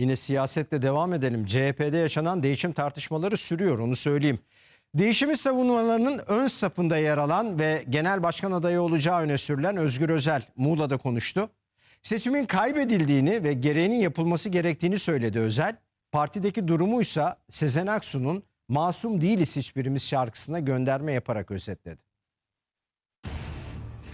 Yine siyasetle devam edelim. CHP'de yaşanan değişim tartışmaları sürüyor onu söyleyeyim. Değişimi savunumalarının ön safında yer alan ve genel başkan adayı olacağı öne sürülen Özgür Özel Muğla'da konuştu. Seçimin kaybedildiğini ve gereğinin yapılması gerektiğini söyledi Özel. Partideki durumuysa Sezen Aksu'nun Masum Değiliz Hiçbirimiz şarkısına gönderme yaparak özetledi.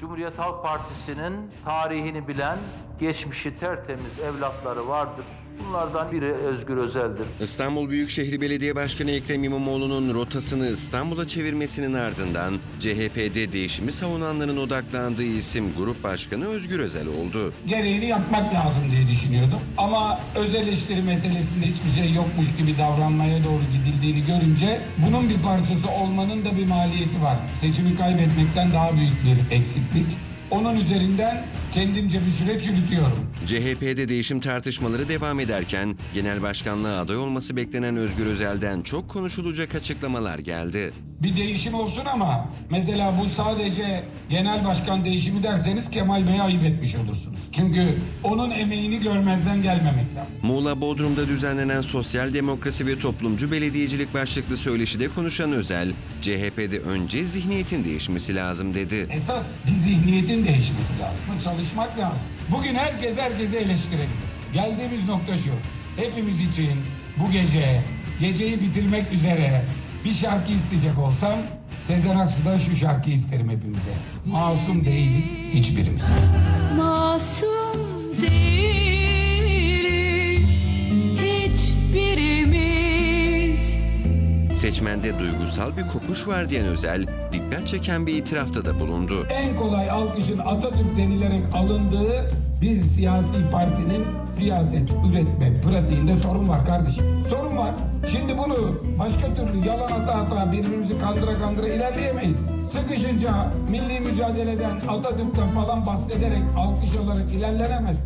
Cumhuriyet Halk Partisi'nin tarihini bilen, geçmişi tertemiz evlatları vardır. Bunlardan biri Özgür Özel'dir. İstanbul Büyükşehir Belediye Başkanı Ekrem İmamoğlu'nun rotasını İstanbul'a çevirmesinin ardından CHP'de değişimi savunanların odaklandığı isim Grup Başkanı Özgür Özel oldu. gereğini yapmak lazım diye düşünüyordum. Ama öz eleştiri meselesinde hiçbir şey yokmuş gibi davranmaya doğru gidildiğini görünce bunun bir parçası olmanın da bir maliyeti var. Seçimi kaybetmekten daha büyük bir eksiklik. Onun üzerinden kendimce bir süreç yürütüyorum. CHP'de değişim tartışmaları devam ederken genel başkanlığa aday olması beklenen Özgür Özel'den çok konuşulacak açıklamalar geldi. Bir değişim olsun ama mesela bu sadece genel başkan değişimi derseniz Kemal Bey'i ayıp etmiş olursunuz. Çünkü onun emeğini görmezden gelmemek lazım. Muğla Bodrum'da düzenlenen Sosyal Demokrasi ve Toplumcu Belediyecilik başlıklı söyleşide konuşan Özel, CHP'de önce zihniyetin değişmesi lazım dedi. Esas bir zihniyetin değişmesi lazım. Çalışmak lazım. Bugün herkes herkesi eleştirebilir. Geldiğimiz nokta şu. Hepimiz için bu gece, geceyi bitirmek üzere bir şarkı isteyecek olsam Sezen Aksu'dan şu şarkıyı isterim hepimize. Masum değiliz hiçbirimiz. Masum Seçmende duygusal bir kopuş var diyen Özel, dikkat çeken bir itirafta da bulundu. En kolay alkışın Atatürk denilerek alındığı bir siyasi partinin siyaset üretme pratiğinde sorun var kardeşim. Sorun var. Şimdi bunu başka türlü yalan ata ata birbirimizi kandıra kandıra ilerleyemeyiz. Sıkışınca milli mücadeleden Atatürk'ten falan bahsederek alkış alarak ilerlenemez.